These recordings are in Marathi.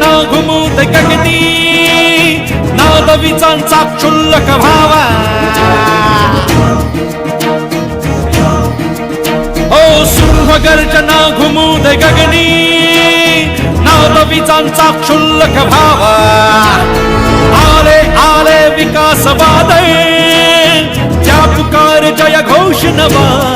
ना घुमूत कगती ना विचांचा क्षुल्लक भावा. ओ सिंह गर्जना घुमूत गगनी नाद विचांचा क्षुल्लक भावा. आले आले विकास वादे त्या पुकार जय घोष नवा.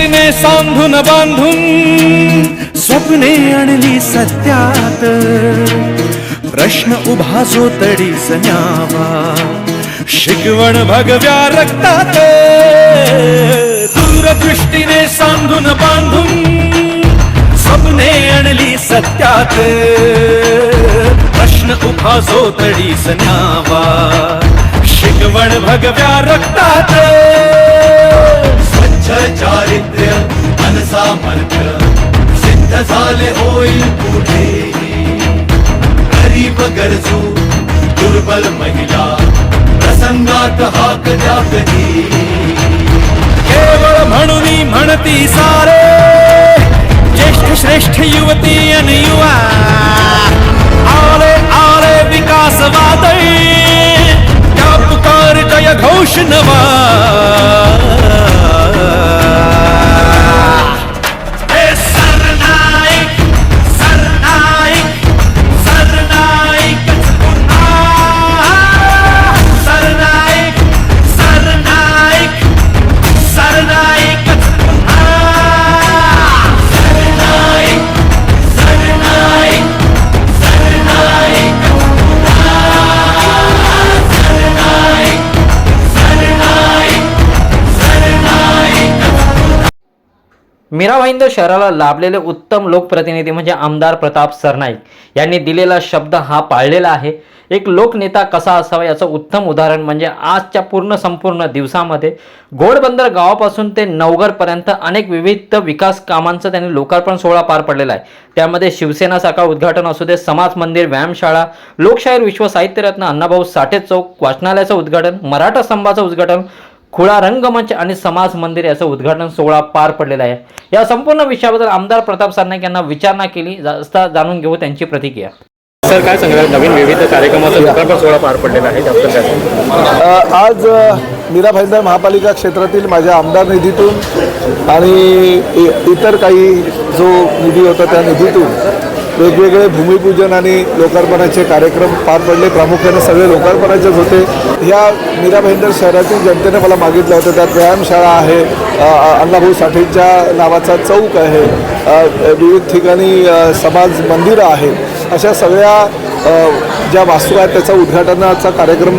दूरदृष्टीने सांधून बांधून स्वप्ने आणली सत्यात. प्रश्न उभा जो तडी सन्यावा शिकवण भगव्या रक्तात. दूरदृष्टीने सांधून बांधून स्वप्ने आणली सत्यात. प्रश्न उभा जो तडी सन्यावा शिकवण भगव्या रक्तात. चारित्र्य मनसामर्थ्य सिद्ध झाले होईल पुढे. गरीब गरजू दुर्बल महिला प्रसंगात हाक द्या कधी केवळ म्हणून म्हणती सारे ज्येष्ठ श्रेष्ठ युवती आणि युवा. आले आले विकास वादळी त्या पुकार जय घोष नवा. मीरा भाईंदर शहराला लाभलेले उत्तम लोकप्रतिनिधी म्हणजे आमदार प्रताप सरनाईक. यांनी दिलेला शब्द हा पाळलेला आहे. एक लोकनेता कसा असावा याचं उत्तम उदाहरण म्हणजे आजच्या पूर्ण संपूर्ण दिवसामध्ये घोडबंदर गावापासून ते नवघरपर्यंत अनेक विविध विकास कामांचं त्यांनी लोकार्पण सोहळा पार पडलेला आहे. त्यामध्ये शिवसेना शाखा उद्घाटन असू दे समाज मंदिर व्यायामशाळा लोकशाहीर विश्व साहित्यरत्न अण्णाभाऊ साठे चौक वाचनालयाचं उद्घाटन मराठा स्तंभाचं उद्घाटन खुळा रंगमंच आणि समाज मंदिर याचं उद्घाटन सोहळा पार पडलेला आहे. या संपूर्ण विषयाबद्दल आमदार प्रताप सरनाईक यांना विचारणा केली जास्त जाणून घेऊ त्यांची प्रतिक्रिया. सर काय सांगाल? नवीन विविध कार्यक्रमाचा सोहळा पार पडलेला आहे आज मीरा भाईंदर महापालिका क्षेत्रातील माझ्या आमदार निधीतून आणि इतर काही जो निधी होता त्या निधीतून वेगवेगळे भूमिपूजन आणि लोकार्पणाचे कार्यक्रम पार पडले. प्रामुख्याने सगळे लोकार्पणाचेच होते. ह्या मीरा भाईंदर शहरातील जनतेने मला मागितलं होतं त्यात व्यायामशाळा आहे अण्णाभाऊ साठेंच्या नावाचा चौक आहे विविध ठिकाणी समाज मंदिरं आहेत अशा सगळ्या ज्या वास्तू आहेत त्याचा उद्घाटनाचा कार्यक्रम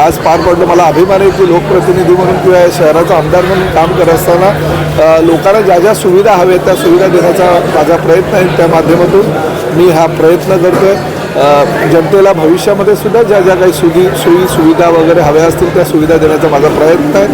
आज पार पडलो. मला अभिमान आहे की लोकप्रतिनिधी म्हणून किंवा या शहराचा आमदार म्हणून काम करत असताना लोकांना ज्या ज्या सुविधा हव्यात त्या सुविधा देण्याचा माझा प्रयत्न आहे. त्या माध्यमातून मी हा प्रयत्न करतो आहे जनतेला भविष्यामध्ये सुद्धा ज्या ज्या काही सुधी सोयी सुविधा वगैरे हव्या असतील त्या सुविधा देण्याचा माझा प्रयत्न आहे.